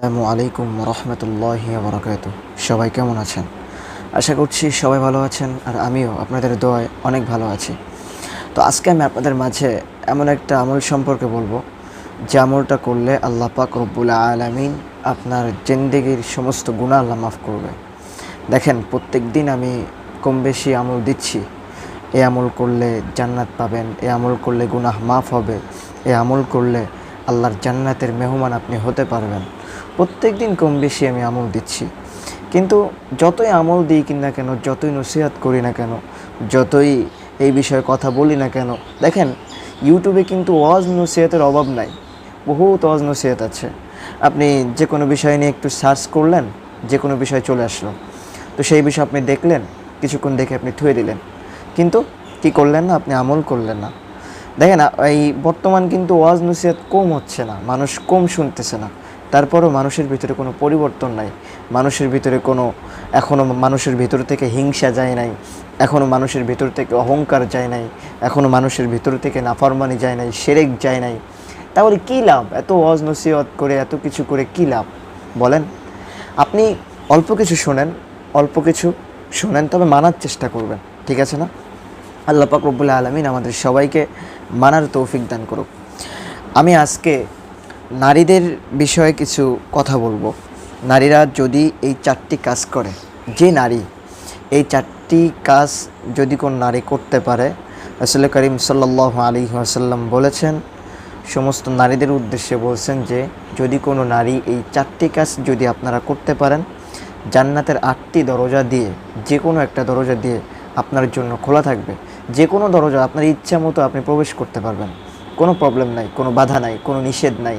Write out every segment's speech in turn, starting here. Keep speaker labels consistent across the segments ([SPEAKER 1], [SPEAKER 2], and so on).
[SPEAKER 1] আসসালামু আলাইকুম রহমতুল্লাহ বরকাত সবাই কেমন আছেন? আশা করছি সবাই ভালো আছেন আর আমিও আপনাদের দোয়ায় অনেক ভালো আছি। তো আজকে আমি আপনাদের মাঝে এমন একটা আমল সম্পর্কে বলব, যে আমলটা করলে আল্লাহ পাক রব্বুল আলমিন আপনার জিন্দেগির সমস্ত গুণা আল্লাহ মাফ করবে। দেখেন, প্রত্যেক দিন আমি কম বেশি আমল দিচ্ছি। এ আমল করলে জান্নাত পাবেন, এ আমল করলে গুনাহ মাফ হবে, এ আমল করলে আল্লাহর জান্নাতের মেহমান আপনি হতে পারবেন। প্রত্যেক দিন কম বেশি আমি আমল দিচ্ছি। কিন্তু যতই আমল দিই কি না কেন, যতই নসিহাত করি না কেন, যতই এই বিষয়ে কথা বলি না কেন, দেখেন, ইউটিউবে কিন্তু ওয়াজ নসিহাতের অভাব নাই। বহুত ওয়াজ নসিহাত আছে। আপনি যে কোনো বিষয় নিয়ে একটু সার্চ করলেন, যে কোনো বিষয় চলে আসলো। তো সেই বিষয় আপনি দেখলেন, কিছুক্ষণ দেখে আপনি থুয়ে দিলেন। কিন্তু কি করলেন না, আপনি আমল করলেন না। দেখেন, এই বর্তমান কিন্তু ওয়াজ নসিহাত কম হচ্ছে না, মানুষ কম শুনতেছে না। তারপরও মানুষের ভিতরে কোনো পরিবর্তন নাই। মানুষের ভিতরে কোনো এখনও মানুষের ভিতর থেকে হিংসা যায় নাই। এখনও মানুষের ভিতর থেকে অহংকার যায় নাই। এখনও মানুষের ভিতর থেকে নাফরমানি যায় নাই, সেরেক যায় নাই। তাহলে কী লাভ? এত ওয়াজ নসিহত করে, এত কিছু করে কী লাভ? বলেন। আপনি অল্প কিছু শোনেন, অল্প কিছু শোনেন, তবে মানার চেষ্টা করবেন, ঠিক আছে না? আল্লাহ পাক আলমিন আমাদের সবাইকে মানার তৌফিক দান করুক। আমি আজকে নারীদের বিষয়ে কিছু কথা বলব। নারীরা যদি এই চারটি কাজ করে, যে নারী এই চারটি কাজ যদি কোন নারী করতে পারে আসলে করিম সাল্লাহ আলী আসাল্লাম বলেছেন, সমস্ত নারীদের উদ্দেশ্যে বলছেন যে, যদি কোনো নারী এই চারটি কাজ যদি আপনারা করতে পারেন, জান্নাতের আটটি দরজা দিয়ে, যে কোনো একটা দরজা দিয়ে আপনার জন্য খোলা থাকবে। যে কোনো দরজা আপনার ইচ্ছা মতো আপনি প্রবেশ করতে পারবেন। কোনো প্রবলেম নাই, কোনো বাধা নাই, কোনো নিষেধ নাই।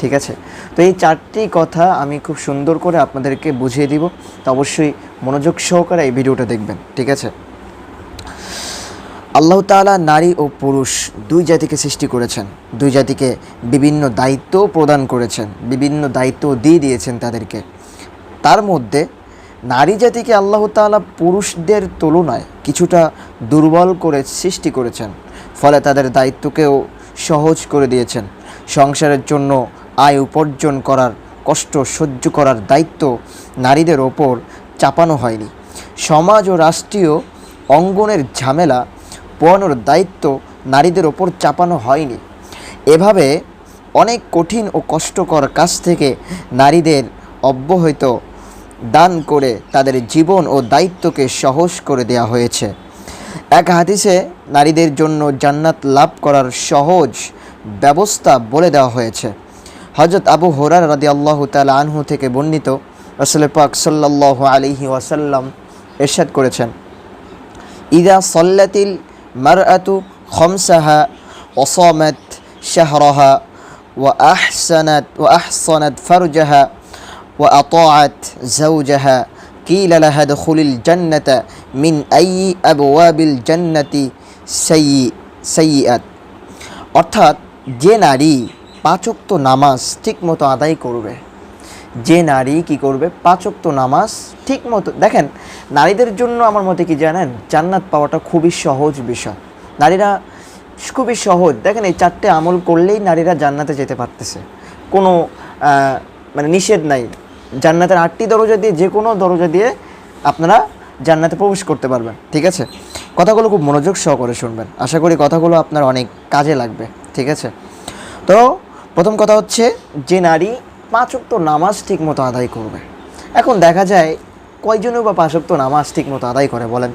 [SPEAKER 1] ঠিক আছে? তো এই চারটি কথা আমি খুব সুন্দর করে আপনাদেরকে বুঝিয়ে দিব। তো অবশ্যই মনোযোগ সহকারে এই ভিডিওটা দেখবেন, ঠিক আছে? আল্লাহ তাআলা নারী ও পুরুষ দুই জাতিকে সৃষ্টি করেছেন। দুই জাতিকে বিভিন্ন দায়িত্ব প্রদান করেছেন, বিভিন্ন দায়িত্ব দিয়ে দিয়েছেন তাদেরকে। তার মধ্যে নারী জাতিকে আল্লাহ তাআলা পুরুষদের তুলনায় কিছুটা দুর্বল করে সৃষ্টি করেছেন। ফলে তাদের দায়িত্বকেও সহজ করে দিয়েছেন। সংসারের জন্য আয় উপার্জন করার কষ্ট সহ্য করার দায়িত্ব নারীদের ওপর চাপানো হয়নি। সমাজ ও রাষ্ট্রীয় অঙ্গনের ঝামেলা পোয়ানোর দায়িত্ব নারীদের ওপর চাপানো হয়নি। এভাবে অনেক কঠিন ও কষ্টকর কাজ থেকে নারীদের অব্যাহত দান করে তাদের জীবন ও দায়িত্বকে সহজ করে দেওয়া হয়েছে। এক হাদিসে নারীদের জন্য জান্নাত লাভ করার সহজ ব্যবস্থা বলে দেওয়া হয়েছে। হজরত আবু হোরার রাদি আল্লাহ আনহু থেকে বর্ণিত রসল পাক সাল্লাহ আলিহি ওয়াসাল্লাম এরশাদ করেছেন, ইদা সল্লাতিল মার আতু খমসাহা অসমত শাহরহা ও আহসানাত ও আহসনাত ফারুজাহা ও আতাত জাউজাহা কিল আলাহা খুলিল জান্নাতা মিন আই আবওয়াবিল জান্নাতি সই সাইয়াত অর্থাৎ যে নারী পাঁচক্ত নামাজ ঠিকমতো আদায় করবে। যে নারী কি করবে? পাঁচক্ত নামাজ ঠিক মতো দেখেন, নারীদের জন্য আমার মতে কি জানেন? জান্নাত পাওয়াটা খুবই সহজ বিষয়। নারীরা খুবই সহজ। দেখেন, এই চারটে আমল করলেই নারীরা জান্নাতে যেতে পারতেছে। কোনো মানে নিষেধ নাই। জান্নাতের আটটি দরজা দিয়ে, যে কোনো দরজা দিয়ে আপনারা জান্নাতে প্রবেশ করতে পারবেন। ঠিক আছে? কথাগুলো খুব মনোযোগ সহকারে শুনবেন। আশা করি কথাগুলো আপনার অনেক কাজে লাগবে। ঠিক আছে? তো প্রথম কথা হচ্ছে যে নারী পাঁচক্ত নামাজ ঠিক মতো আদায় করবে। এখন দেখা যায় কয়জনও বা পাঁচক্ত নামাজ ঠিক মতো আদায় করে বলেন?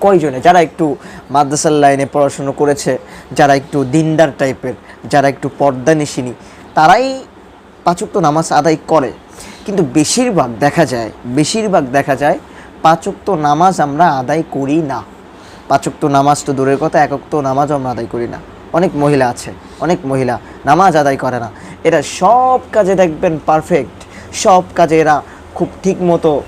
[SPEAKER 1] কয়জনে? যারা একটু মাদ্রাসার লাইনে পড়াশুনো করেছে, যারা একটু দিনদার টাইপের, যারা একটু পর্দা নিশিনি তারাই পাঁচক্ত নামাজ আদায় করে। কিন্তু বেশিরভাগ দেখা যায়, বেশিরভাগ দেখা যায় পাঁচক্ত নামাজ আমরা আদায় করি না। পাঁচক্ত নামাজ তো দূরের কথা, একক্ত নামাজও আমরা আদায় করি না। অনেক মহিলা আছে, অনেক মহিলা নামাজ আদায় করে না। এরা সব কাজে দেখবেন পারফেক্ট সব কাজে এরা খুব ঠিক মতো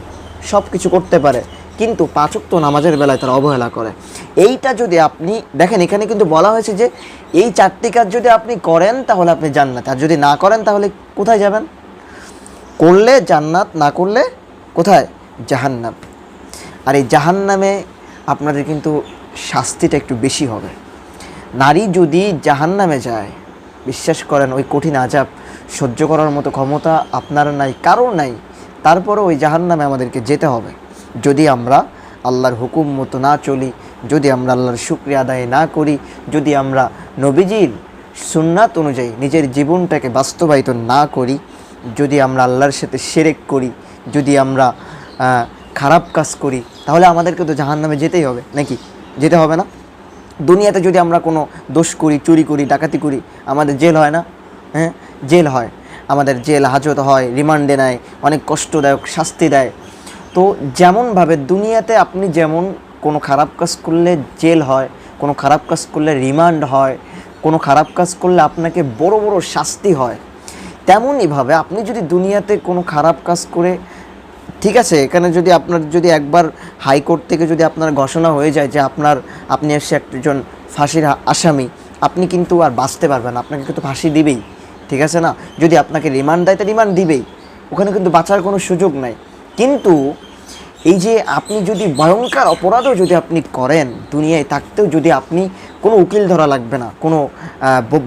[SPEAKER 1] সব কিছু করতে পারে। কিন্তু পাঁচক্ত নামাজের বেলায় তারা অবহেলা করে। এইটা যদি আপনি দেখেন, এখানে কিন্তু বলা হয়েছে যে এই চারটি কাজ যদি আপনি করেন, তাহলে আপনি জান্নাত। আর যদি না করেন, তাহলে কোথায় যাবেন? করলে জান্নাত, না করলে কোথায়? জাহান্নাম। আর এই জাহান্নামে আপনাদের কিন্তু শাস্তিটা একটু বেশি হবে। নারী যদি জাহান্নামে যায়, বিশ্বাস করেন ওই কঠিন আজাব সহ্য করার মতো ক্ষমতা আপনার নাই কারও নাই, তারপরও ওই জাহান্নামে আমাদেরকে যেতে হবে। যদি আমরা আল্লাহর হুকুম মতো না চলি, যদি আমরা আল্লাহর শুক্রিয়া আদায় না করি, যদি আমরা নবীজির সুন্নাত অনুযায়ী নিজের জীবনটাকে বাস্তবায়িত না করি, যদি আমরা আল্লাহর সাথে সেরেক করি, যদি আমরা খারাপ কাজ করি, তাহলে আমাদেরকে তো জাহান্নামে যেতেই হবে, নাকি? যেতে হবে না? দুনিয়াতে যদি আমরা কোনো দোষ করি, চুরি করি, ডাকাতি করি, আমাদের জেল হয় না? হ্যাঁ? জেল হয়। আমাদের জেল হাজত হয়, রিমান্ডে নেয়, অনেক কষ্টদায়ক শাস্তি দেয়। তো যেমনভাবে দুনিয়াতে আপনি যেমন কোনো খারাপ কাজ করলে জেল হয়, কোনো খারাপ কাজ করলে রিমান্ড হয়, কোনো খারাপ কাজ করলে আপনাকে বড় বড় শাস্তি হয়, তেমনইভাবে আপনি যদি দুনিয়াতে কোনো খারাপ কাজ করে, ঠিক আছে, এখানে যদি আপনার যদি একবার হাইকোর্ট থেকে যদি আপনার ঘোষণা হয়ে যায় যে আপনার, আপনি এসে একজন ফাঁসির আসামি, আপনি কিন্তু আর বাঁচতে পারবেন আপনাকে কিন্তু ফাঁসি দিবেই, ঠিক আছে না? যদি আপনাকে রিমান্ড দেয়, তো রিমান্ড দিবেই, ওখানে কিন্তু বাঁচার কোনো সুযোগ নাই। কিন্তু এই যে আপনি যদি ভয়ঙ্কর অপরাধও যদি আপনি করেন দুনিয়ায় থাকতেও যদি আপনি কোনো উকিল ধরা লাগবে না, কোনো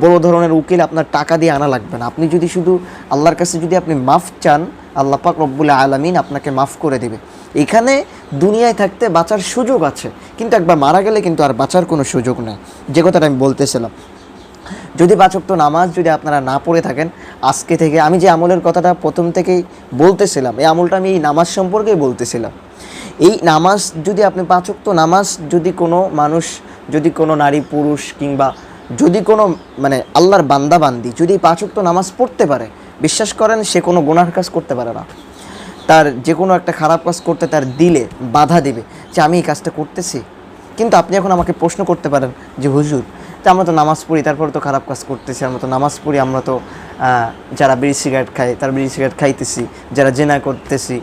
[SPEAKER 1] বড় ধরনের উকিল আপনার টাকা দিয়ে আনা লাগবে না, আপনি যদি শুধু আল্লাহর কাছে যদি আপনি মাফ চান, আল্লাহ পাক রব্বুল আলমিন আপনাকে মাফ করে দেবে। এখানে দুনিয়ায় থাকতে বাঁচার সুযোগ আছে। কিন্তু একবার মারা গেলে কিন্তু আর বাঁচার কোনো সুযোগ নেই। যে কথাটা আমি বলতেছিলাম, যদি পাচক নামাজ যদি আপনারা না পড়ে থাকেন, আজকে থেকে আমি যে আমলের কথাটা প্রথম থেকেই বলতেছিলাম, এই আমলটা আমি এই নামাজ সম্পর্কেই বলতেছিলাম। এই নামাজ যদি আপনি পাচক নামাজ যদি কোনো মানুষ, যদি কোনো নারী, পুরুষ কিংবা যদি কোনো মানে আল্লাহর বান্দা বান্দি যদি পাচক নামাজ পড়তে পারে, বিশ্বাস করেন সে কোনো গুনার কাজ করতে পারে না। তার যে কোনো একটা খারাপ কাজ করতে তার দিলে বাধা দিবে যে আমি এই কাজটা করতেছি। কিন্তু আপনি এখন আমাকে প্রশ্ন করতে পারেন যে, হুজুর, তা আমরা তো নামাজ পড়ি তারপরে তো খারাপ কাজ করতেছি, আমরা তো নামাজ পড়ি, আমরা তো যারা বিড়ি সিগারেট খায়, তার বিড়ি সিগারেট খাইতেছি, যারা জেনা করতেছি,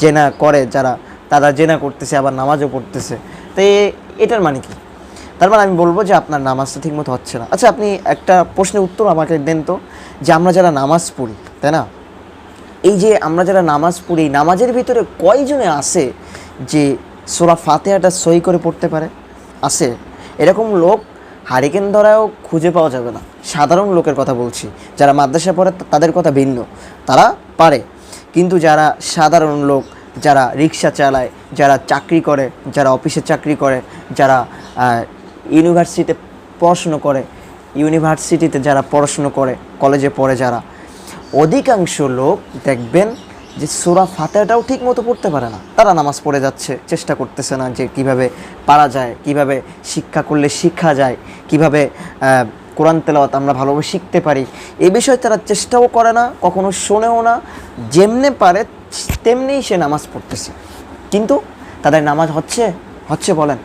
[SPEAKER 1] জেনা করে, যারা, তারা জেনা করতেছে, আবার নামাজও পড়তেছে। তো এটার মানে কি? তার মানে আমি বলব যে, আপনার নামাজটা ঠিকমতো হচ্ছে না। আচ্ছা আপনি একটা প্রশ্নের উত্তর আমাকে দেন তো, যে আমরা যারা নামাজ পড়ি, তাই না? এই যে আমরা যারা নামাজ পড়ি নামাজের ভিতরে কয়জনে আসে যে সোরা ফাতেহাটা সই করে পড়তে পারে? আসে এরকম লোক হারিকেন ধরাও খুঁজে পাওয়া যাবে না। সাধারণ লোকের কথা বলছি। যারা মাদ্রাসা পড়ে তাদের কথা ভিন্ন। তারা পারে। কিন্তু যারা সাধারণ লোক, যারা রিক্সা চালায়, যারা চাকরি করে, যারা অফিসে চাকরি করে, যারা ইউনিভার্সিটিতে পড়াশুনো করে, ইউনিভার্সিটিতে যারা পড়াশুনো করে, কলেজে পড়ে যারা অধিকাংশ লোক দেখবেন যে সোরা ফাতেহাটাও ঠিক মতো পড়তে পারে না। তারা নামাজ পড়ে যাচ্ছে, চেষ্টা করতেছে না যে কীভাবে পারা যায়, কীভাবে শিক্ষা করলে শিক্ষা যায়, কীভাবে কোরআন তেলাওয়াত আমরা ভালোভাবে শিখতে পারি। এ বিষয়ে তারা চেষ্টাও করে না, কখনো শোনেও না। যেমনে পারে, তেমনিই সে নামাজ পড়তেছে। কিন্তু তাদের নামাজ হচ্ছে হচ্ছে বলেন,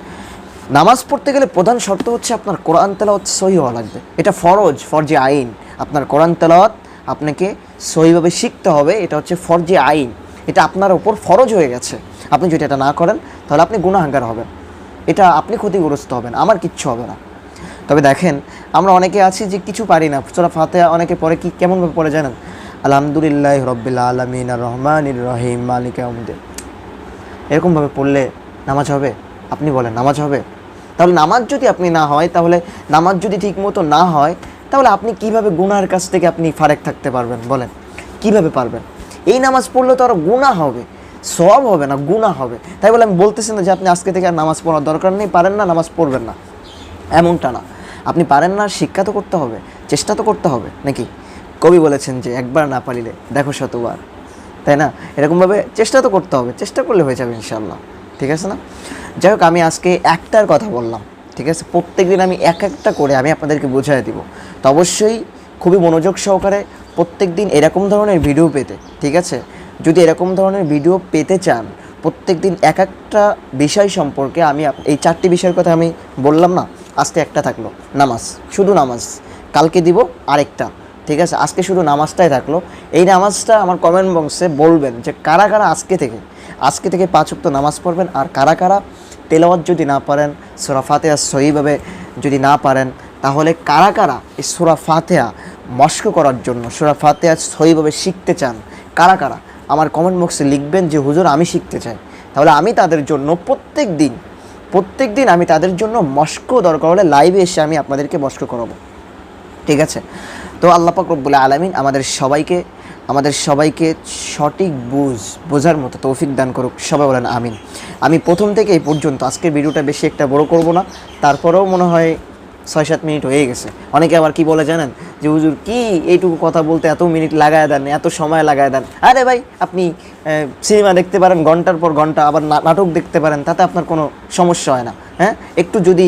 [SPEAKER 1] নামাজ পড়তে গেলে প্রধান শর্ত হচ্ছে আপনার কোরআন তেলাওয়াত সহি হওয়া লাগবে। এটা ফরজ, ফরজে আইন। আপনার কোরআন তেলাওয়াত আপনাকে সহিভাবে শিখতে হবে, এটা হচ্ছে ফরজে আইন। এটা আপনার ওপর ফরজ হয়ে গেছে। আপনি যদি এটা না করেন, তাহলে আপনি গুণাহাঙ্গার হবেন। এটা আপনি ক্ষতিগ্রস্ত হবেন, আমার কিচ্ছু হবে না। তবে দেখেন, আমরা অনেকে আছি যে কিছু পারি না। সোরা ফাতে অনেকে পরে কি কেমনভাবে পড়ে জানেন? আলহামদুলিল্লাহ রব্বিল আলমিন রহমান রহিম, মালিক আহমদিন এরকমভাবে পড়লে নামাজ হবে? আপনি বলেন, নামাজ হবে? তাহলে নামাজ যদি আপনি না হয়, তাহলে নামাজ যদি ঠিকমতো না হয় তাহলে আপনি কীভাবে গুনার কাছ থেকে আপনি ফারেক থাকতে পারবেন? বলেন, কীভাবে পারবেন? এই নামাজ পড়লে তো আরও গুণা হবে সব হবে না গুণা হবে। তাই বলে আমি বলতেছি না যে আপনি আজকে থেকে আর নামাজ পড়ার দরকার নেই, পারেন না, নামাজ পড়বেন না। এমনটা না। আপনি পারেন না, শিক্ষা তো করতে হবে, চেষ্টা তো করতে হবে, নাকি? কবি বলেছেন যে একবার না পারিলে, দেখো শতবার। তাই না? এরকমভাবে চেষ্টা তো করতে হবে, চেষ্টা করলে হয়ে যাবে ইনশাল্লাহ ঠিক আছে না? যাই হোক, আমি আজকে একটার কথা বললাম। ঠিক আছে? প্রত্যেক দিন আমি এক একটা করে আমি আপনাদেরকে বুঝিয়ে দিব। তো অবশ্যই খুবই মনোযোগ সহকারে প্রত্যেক দিন এরকম ধরনের ভিডিও পেতে, ঠিক আছে? যদি এরকম ধরনের ভিডিও পেতে চান প্রত্যেক দিন এক একটা বিষয় সম্পর্কে আমি এই চারটি বিষয়ের কথা আমি বললাম না, আজকে একটা থাকল, নামাজ, শুধু নামাজ। কালকে দিব আরেকটা, ঠিক আছে? আজকে শুধু নামাজটাই থাকল। এই নামাজটা আমার কমেন্ট বক্সে বলবেন যে কারা কারা আজকে থেকে আজকে থেকে পাঁচ ওয়াক্ত নামাজ পড়বেন আর কারা কারা তেলাওয়াত যদি না পারেন, সোরা ফাতেহা সহিভাবে যদি না পারেন, তাহলে কারা কারা এই সোরা ফাতেহা মস্ক করার জন্য, সোরা ফাতেহা সহিভাবে শিখতে চান? কারা কারা? আমার কমেন্ট বক্সে লিখবেন যে, হুজুর, আমি শিখতে চাই। তাহলে আমি তাদের জন্য প্রত্যেক দিন প্রত্যেক দিন আমি তাদের জন্য মস্ক দরকার হলে লাইভে এসে আমি আপনাদেরকে মস্ক করাবো। ঠিক আছে? তো আল্লাহ পাক রব্বুল আলমিন আমাদের সবাইকে আমাদের সবাইকে সঠিক বুঝ, বোঝার মতো তৌফিক দান করুক। সবাই বলেন আমিন। আমি প্রথম থেকে এই পর্যন্ত, আজকের ভিডিওটা বেশি একটা বড় করব না। তারপরেও মনে হয় ছয় সাত মিনিট হয়ে গেছে। অনেকে আবার কি বলে জানেন যে, হুজুর, কি এইটুকু কথা বলতে এত মিনিট লাগায় দেন, এত সময় লাগায় দেন? আরে ভাই, আপনি সিনেমা দেখতে পারেন, ঘণ্টার পর ঘণ্টা, আবার নাটক দেখতে পারেন, তাতে আপনার কোনো সমস্যা হয় না হ্যাঁ? একটু যদি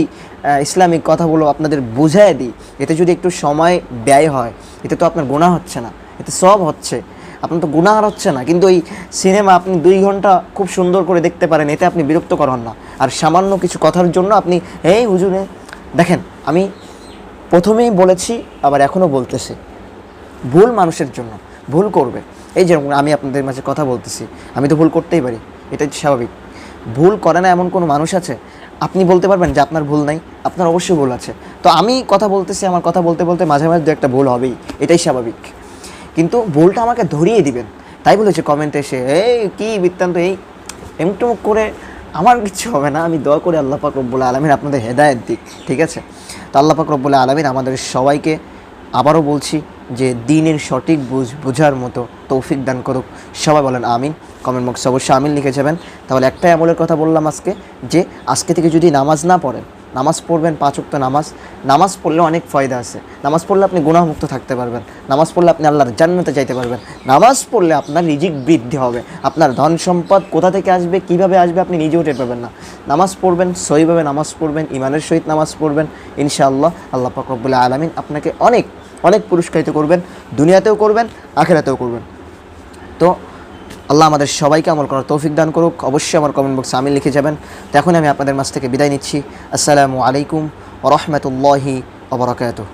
[SPEAKER 1] ইসলামিক কথাগুলো আপনাদের বুঝায় দিই, এতে যদি একটু সময় ব্যয় হয়, এতে তো আপনার গুণা হচ্ছে না। এতে সব হচ্ছে। আপনার তো গুণাহার হচ্ছে না। কিন্তু এই সিনেমা আপনি দুই ঘণ্টা খুব সুন্দর করে দেখতে পারেন, এতে আপনি বিরক্তকর হন না। আর সামান্য কিছু কথার জন্য আপনি, এই হুজুরে, দেখেন, আমি প্রথমেই বলেছি, আবার এখনও বলতেছি। ভুল মানুষের জন্য, ভুল করবে। এই যেরকম আমি আপনাদের মাঝে কথা বলতেছি, আমি তো ভুল করতেই পারি, এটাই স্বাভাবিক। ভুল করে না এমন কোনো মানুষ আছে? আপনি বলতে পারবেন যে আপনার ভুল নাই, আপনার অবশ্যই ভুল আছে। তো আমি কথা বলতেছি, আমার কথা বলতে বলতে মাঝে মাঝে দু একটা ভুল হবেই, এটাই স্বাভাবিক। কিন্তু ভুলটা আমাকে ধরিয়ে দিবেন। তাই বলেছে কমেন্টে এসে, এই, কি বৃত্তান্ত, এই এমটুমুক করে আমার কিছু হবে না, আমি দয়া করে আল্লাহ পাক রব্বুল আলমিন আপনাদের হেদায়ত দিক, ঠিক আছে? তো আল্লাহ পাক রব্বুল আলমিন আমাদের সবাইকে আবারও বলছি যে দিনের সঠিক বুঝ, বোঝার মতো তৌফিক দান করুক। সবাই বলেন আমিন। কমেন্ট বক্সে অবশ্যই আমিন লিখে যাবেন। তাহলে একটাই আমলের কথা বললাম আজকে, যে আজকে থেকে যদি নামাজ না পড়েন নামাজ পড়বেন, পাঁচ ওয়াক্ত নামাজ। নামাজ পড়লে অনেক ফয়দা আছে। নামাজ পড়লে আপনি গুণামুক্ত থাকতে পারবেন। নামাজ পড়লে আপনি আল্লাহর জান্নাতে যাইতে পারবেন। নামাজ পড়লে আপনার রিজিক বৃদ্ধি হবে। আপনার ধন সম্পদ কোথা থেকে আসবে, কীভাবে আসবে আপনি নিজেও টের পাবেন না। নামাজ পড়বেন, সহিভাবে নামাজ পড়বেন ইমানের সহিত নামাজ পড়বেন, ইনশাআল্লাহ। আল্লাহ পাক রব্বুল আলমিন আপনাকে অনেক অনেক পুরস্কারিত করবেন, দুনিয়াতেও করবেন, আখেরাতেও করবেন। তো আল্লাহ আমাদের সবাইকে আমল করার তৌফিক দান করুক। অবশ্যই আমার কমেন্ট বক্সে আমি লিখে যাবেন। তো এখন আমি আপনাদের মাছ থেকে বিদায় নিচ্ছি। আসসালামু আলাইকুম রহমতুল্লাহি ওবরাকাতুহ